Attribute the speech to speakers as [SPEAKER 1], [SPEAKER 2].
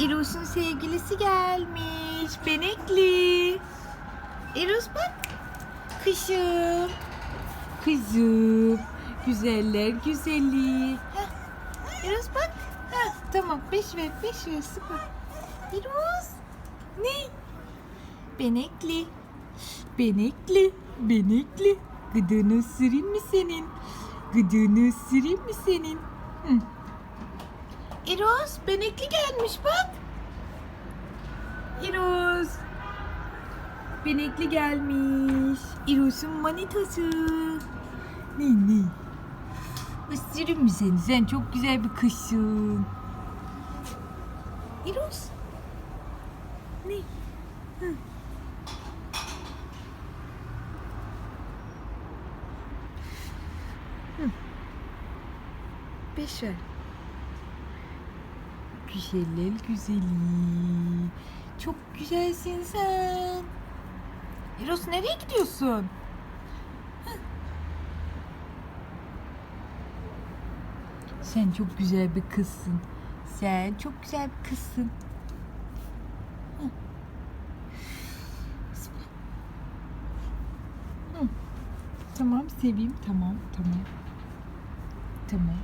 [SPEAKER 1] Eros'un sevgilisi gelmiş. Benekli. Eros bak. Kışım. Kızım. Güzeller güzeli. Heh. Eros bak. Heh, tamam beş ver beş ver sıkma. Eros. Ne? Benekli. Benekli. Benekli. Gıdığını ısırayım mı senin? Gıdığını ısırayım mı senin? Hı. Eros benekli gelmiş bak. Eros. Benekli gelmiş. Eros'un manitası. Ne ne? Isırayım mı seni? Sen çok güzel bir kızsın. Eros. Ne? Hı. Hı. Beş ver. Güzeller güzeli. Çok güzelsin sen. Eros nereye gidiyorsun? Sen çok güzel bir kızsın. Sen çok güzel bir kızsın. Tamam seveyim tamam tamam. Tamam.